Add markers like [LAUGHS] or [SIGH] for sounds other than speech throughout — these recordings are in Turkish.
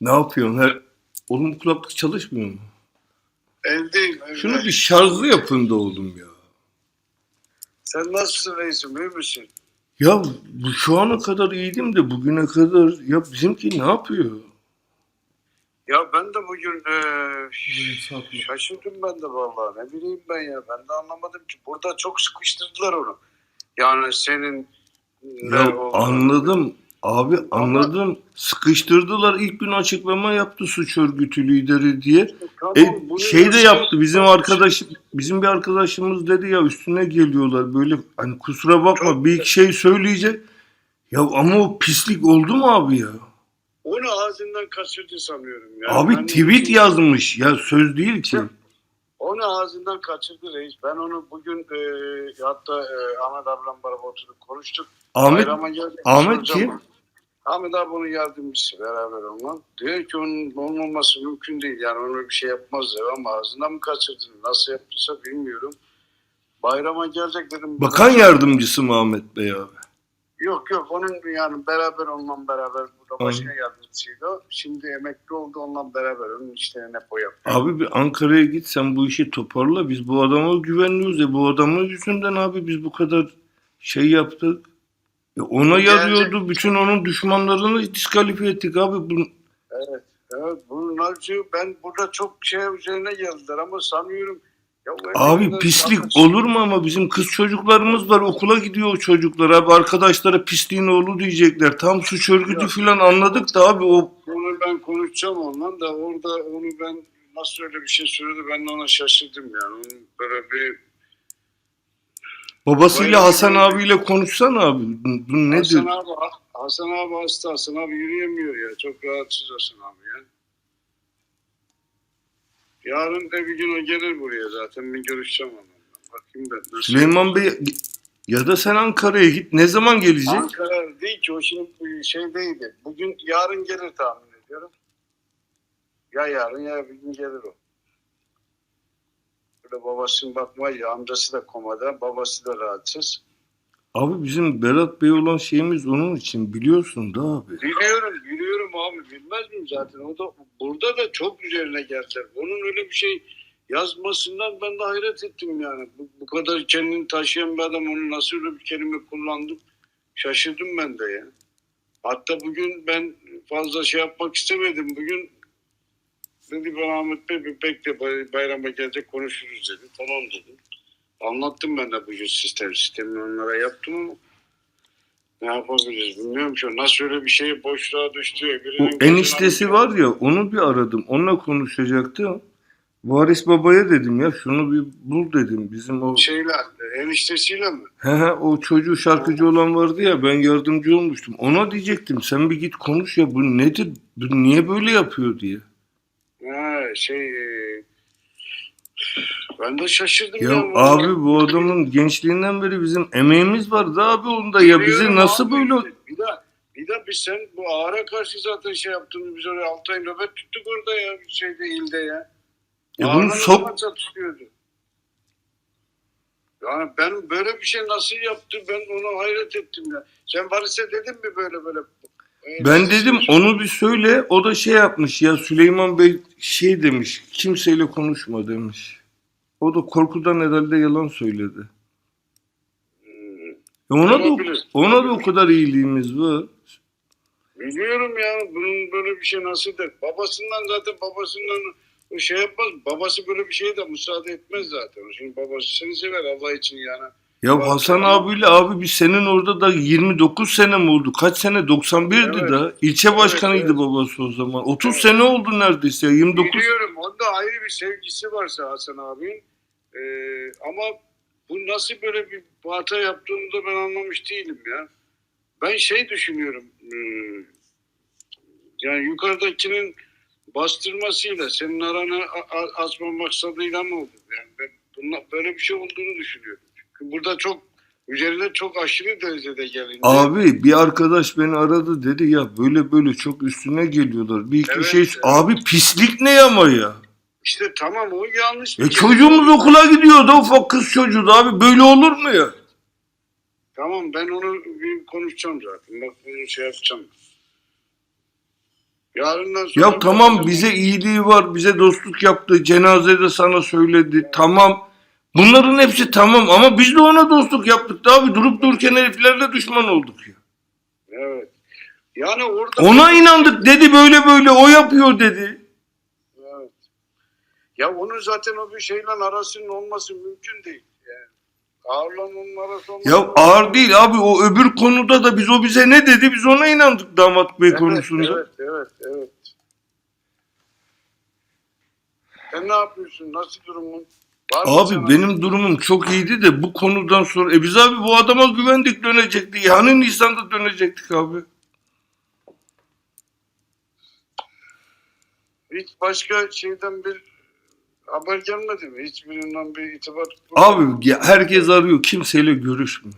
Ne yapıyorsun? Her... Oğlum bu kulaklık çalışmıyor mu? Evdeyim. evde. Şunu bir şarjlı yapın da oğlum ya. Sen nasılsın reisim? İyi misin? Ya bu şu ana kadar iyiydim de bugüne kadar ya bizimki ne yapıyor? Ya ben de bugün e, şaşırdım ben de vallahi. Ne bileyim ben ya. Ben de anlamadım ki. Burada çok sıkıştırdılar onu. Yani senin ne Ya olduğunu- anladım. Abi anladım. Sıkıştırdılar. İlk gün açıklama yaptı suç örgütü lideri diye. Tamam, E, şey de yaptı. Bizim arkadaş bizim bir arkadaşımız dedi ya üstüne geliyorlar böyle hani kusura bakma Çok- bir iki şey söyleyecek. Ya ama o pislik oldu mu abi ya? Onu ağzından kaçırdı sanıyorum. Ya. Abi Ben- tweet yazmış. Ya söz değil ki. Onu ağzından kaçırdı reis. Ben onu bugün e, hatta e, Ahmet ablam beraber konuştuk. Ahmet Ahmet kim? Ahmet abi onun yardımcısı beraber onunla. Diyor ki onun olmaması mümkün değil. Yani onu bir şey yapmaz diyor ama ağzından mı kaçırdın? Nasıl yaptıysa bilmiyorum. Bayrama gelecek dedim. bakan yardımcısı mı Ahmet Bey abi? Yok yok onun yani beraber onunla beraber burada başka Anladım. yardımcısıydı. o. Şimdi emekli oldu onunla beraber onun işlerini hep o yapıyor. Abi bir Ankara'ya git sen bu işi toparla. Biz bu adama güvenmiyoruz ya. Bu adamın yüzünden abi biz bu kadar şey yaptık. Ya ona Gerçek- yarıyordu. Bütün onun düşmanlarını diskalifiye ettik abi. Bu, Evet. Evet bunlar ben burada çok şey üzerine geldiler ama sanıyorum ya abi pislik olur mu ama bizim kız çocuklarımız var. Okula gidiyor o çocuklar abi. Arkadaşlara pisliğin oğlu diyecekler. Tam suç örgütü Yok. falan anladık da abi o Onu ben konuşacağım ondan da orada onu ben nasıl öyle bir şey söyledi ben de ona şaşırdım yani. Onun böyle bir babasıyla Bayağı Hasan iyi. abiyle konuşsana abi. Bu, bu nedir? Hasan abi, Hasan abi hasta. Hasan abi yürüyemiyor ya. Çok rahatsız Hasan abi ya. Yarın da bir gün o gelir buraya zaten. Bir görüşeceğim onunla. Bakayım ben. nasıl- Süleyman Bey ya da sen Ankara'ya git. Ne zaman gelecek? Ankara değil ki o şimdi şeydeydi. Bugün yarın gelir tahmin ediyorum. Ya yarın ya bir gün gelir o. Böyle babasının bakmayı ya amcası da komada babası da rahatsız. Abi bizim Berat Bey olan şeyimiz onun için biliyorsun da abi. Biliyorum biliyorum abi bilmez miyim zaten o da burada da çok üzerine geldiler. Onun öyle bir şey yazmasından ben de hayret ettim yani. Bu, bu kadar kendini taşıyan bir adam onu nasıl öyle bir kelime kullandı şaşırdım ben de ya. Hatta bugün ben fazla şey yapmak istemedim. Bugün dedi bana Ahmet Bey bir bekle bay- bayrama gelecek konuşuruz dedi. Tamam dedim. Anlattım ben de bugün sistem sistemini onlara yaptım ama ne yapabiliriz bilmiyorum ki. Nasıl öyle bir şey boşluğa düştü. O birinin eniştesi gözüne- var ya onu bir aradım. Onunla konuşacaktım. Varis babaya dedim ya şunu bir bul dedim. Bizim o Şeyler, eniştesiyle mi? he he o çocuğu şarkıcı olan vardı ya ben yardımcı olmuştum. Ona diyecektim sen bir git konuş ya bu nedir? Bu niye böyle yapıyor diye. Ha, şey... e, Ben de şaşırdım. Ya ya. abi bu adamın gençliğinden beri bizim emeğimiz vardı abi onda ya bizi nasıl abi. böyle Bir de, bir de biz sen bu ağara karşı zaten şey yaptığımız biz oraya 6 ay nöbet tuttuk orada ya. Şeyde ilde ya. Ya bunu Ağırla sok- nöbet çatışıyordu. Yani ben böyle bir şey nasıl yaptı ben ona hayret ettim ya. Sen Varis'e dedin mi böyle böyle? E, Ben nasıl dedim şey- onu bir söyle. O da şey yapmış ya Süleyman Bey şey demiş. Kimseyle konuşma demiş. O da korkudan herhalde yalan söyledi. E ona da ona da o kadar iyiliğimiz var. Biliyorum ya bunun böyle bir şey nasıl der. Babasından zaten babasından şey yapmaz. Babası böyle bir şeye de müsaade etmez zaten. Şimdi babası seni sever Allah için yani. Ya Hasan abiyle abi biz senin orada da 29 sene mi oldu? Kaç sene? 91'di Evet. da. İlçe başkanıydı evet. babası o zaman. 30 Evet. sene oldu neredeyse. ya, 29. Biliyorum onda ayrı bir sevgisi varsa Hasan abinin. Ee, ama bu nasıl böyle bir hata yaptığını da ben anlamış değilim ya. Ben şey düşünüyorum. hmm, yani yukarıdakinin bastırmasıyla senin aranı a- a- açma maksadıyla mı oldu? Yani ben bunla, böyle bir şey olduğunu düşünüyorum. Burada çok üzerine çok aşırı derecede gelince. Abi bir arkadaş beni aradı dedi ya böyle böyle çok üstüne geliyorlar. Bir iki Evet, şey evet. abi pislik ne ama ya? İşte tamam o yanlış. Ya bir şey. çocuğumuz okula gidiyordu ufak kız çocuğu da abi böyle olur mu ya? Tamam ben onu bir konuşacağım zaten. Bak bunu şey yapacağım. Yarından sonra Ya tamam bize iyiliği var, bize dostluk yaptı, cenazede sana söyledi, tamam. Bunların hepsi tamam ama biz de ona dostluk yaptık da abi durup dururken heriflerle düşman olduk ya. Evet. Yani orada Ona inandık dedi böyle böyle o yapıyor dedi. Evet. Ya onun zaten o bir şeyle arasının olması mümkün değil. Yani ağırla onun arası olması Ya ağır değil abi o öbür konuda da biz o bize ne dedi biz ona inandık damat bey Evet, konusunda. Evet, evet, evet. Sen ne yapıyorsun? Nasıl durumun? Var mı Abi benim durumum çok iyiydi de bu konudan sonra e biz abi bu adama güvendik dönecektik. Hani Nisan'da dönecektik abi. Hiç başka şeyden bir haber gelmedi mi? Hiçbirinden bir itibar Abi ya herkes arıyor kimseyle görüşmüyor.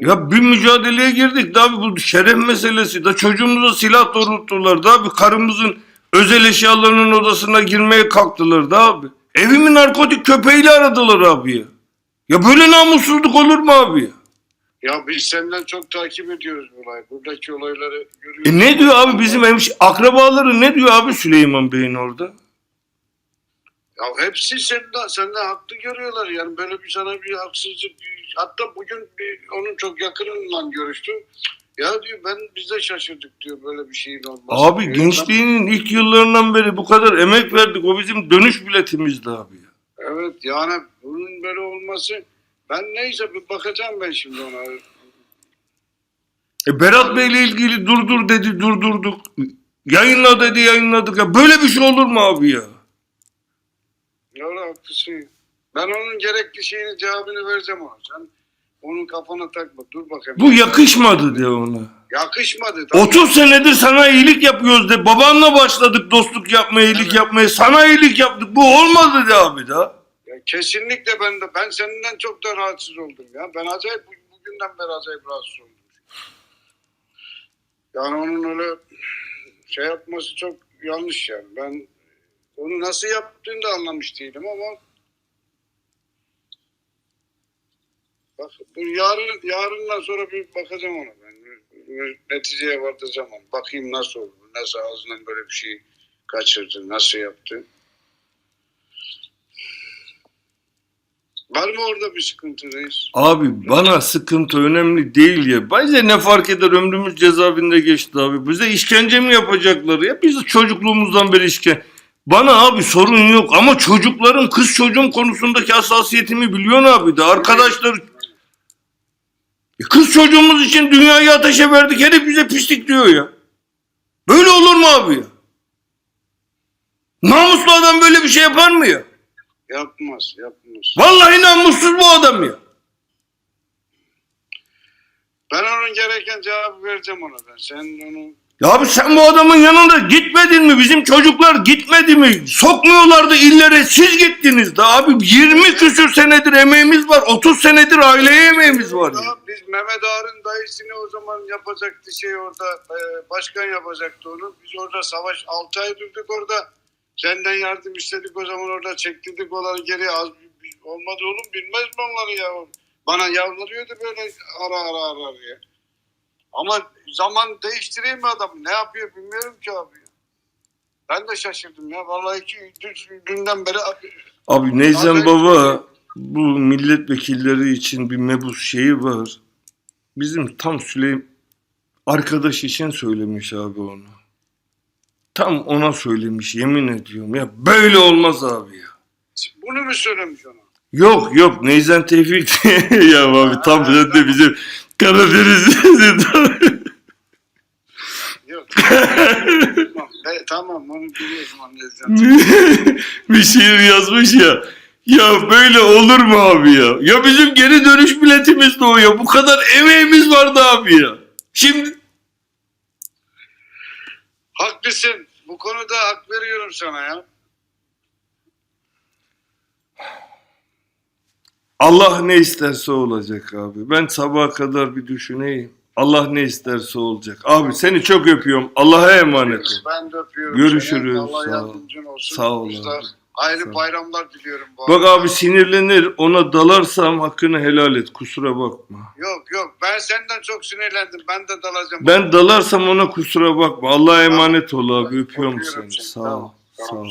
Ya bir mücadeleye girdik da abi bu şeref meselesi da çocuğumuza silah doğrulttular da abi karımızın özel eşyalarının odasına girmeye kalktılar da abi. Evimi narkotik köpeğiyle aradılar abi ya. Ya böyle namussuzluk olur mu abi ya? Ya biz senden çok takip ediyoruz bu olayı. Buradaki olayları görüyoruz. E ne diyor abi bizim hemş akrabaları ne diyor abi Süleyman Bey'in orada? Ya hepsi senden, senden haklı görüyorlar. Yani böyle bir sana bir haksızlık. Hatta bugün bir, onun çok yakınından görüştüm. Ya diyor ben biz de şaşırdık diyor böyle bir şeyin olması. Abi diyor. gençliğinin ilk yıllarından beri bu kadar emek verdik. O bizim dönüş biletimizdi abi ya. Evet yani bunun böyle olması ben neyse bir bakacağım ben şimdi ona. E Berat Bey'le ilgili durdur dedi durdurduk. Yayınla dedi yayınladık. Ya böyle bir şey olur mu abi ya? Öyle haklısın. Ben onun gerekli şeyini cevabını vereceğim ona. Sen onun kafana takma. Dur bakayım. Bu yakışmadı de ona. Yakışmadı. tabii. 30 senedir sana iyilik yapıyoruz de. Babanla başladık dostluk yapmaya, iyilik Evet. yapmaya. Sana iyilik yaptık. Bu olmadı de abi da. Ya kesinlikle ben de ben senden çok da rahatsız oldum ya. Ben acayip bu- bugünden beri acayip rahatsız oldum. Yani onun öyle şey yapması çok yanlış yani. Ben onu nasıl yaptığını da anlamış değilim ama bak bu yarın yarından sonra bir bakacağım ona ben. Neticeye varacağım onu. Bakayım nasıl oldu. Nasıl ağzından böyle bir şey kaçırdı. Nasıl yaptı. Var mı orada bir sıkıntı reis? Abi bana sıkıntı önemli değil ya. Bize ne fark eder ömrümüz cezaevinde geçti abi. Bize işkence mi yapacaklar ya? Biz çocukluğumuzdan beri işkence. Bana abi sorun yok ama çocukların kız çocuğum konusundaki hassasiyetimi biliyorsun abi de. Arkadaşlar E kız çocuğumuz için dünyayı ateşe verdik. Herif bize pislik diyor ya. Böyle olur mu abi ya? Namuslu adam böyle bir şey yapar mı ya? Yapmaz, yapmaz. Vallahi namussuz bu adam ya. Ben onun gereken cevabı vereceğim ona ben. Sen onu Ya abi sen bu adamın yanında gitmedin mi? Bizim çocuklar gitmedi mi? Sokmuyorlardı illere siz gittiniz de abi 20 küsür senedir emeğimiz var. 30 senedir aileye emeğimiz var ya. Biz Mehmet Ağar'ın dayısını o zaman yapacaktı şey orada e, başkan yapacaktı onu. Biz orada savaş 6 ay durduk orada. Senden yardım istedik o zaman orada çektirdik onları geri az olmadı oğlum bilmez mi onları ya? Bana yalvarıyordu böyle ara ara ara ya. Ama zaman değiştireyim mi adamı? Ne yapıyor bilmiyorum ki abi. Ben de şaşırdım ya. Vallahi ki dün- dünden beri Abi Neyzen Abi- Baba bu milletvekilleri için bir mebus şeyi var. Bizim tam Süleym arkadaş için söylemiş abi onu. Tam ona söylemiş yemin ediyorum ya böyle olmaz abi ya. bunu mu söylemiş ona? Yok yok Neyzen Tevfik [LAUGHS] ya abi tam sen de bizim Karadeniz'in Yok. tamam, e, tamam onu anlayacağım. bir şiir yazmış ya. Ya böyle olur mu abi ya? Ya bizim geri dönüş biletimiz de o ya. Bu kadar emeğimiz vardı abi ya. Şimdi Haklısın. Bu konuda hak veriyorum sana ya. Allah ne isterse olacak abi. Ben sabaha kadar bir düşüneyim. Allah ne isterse olacak. Abi seni çok öpüyorum. Allah'a emanet ol. Ben de öpüyorum Görüşürüz. seni. Allah yardımcın olsun. Sağ ol abi. Hayırlı Sağ bayramlar diliyorum. Bu Bak arada. abi sinirlenir ona dalarsam hakkını helal et kusura bakma. Yok yok ben senden çok sinirlendim. Ben de dalacağım. Ben dalarsam ona kusura bakma. Allah'a emanet ol abi öpüyorum Öpüyorum seni. seni. Sağ ol. Tamam, sağ ol.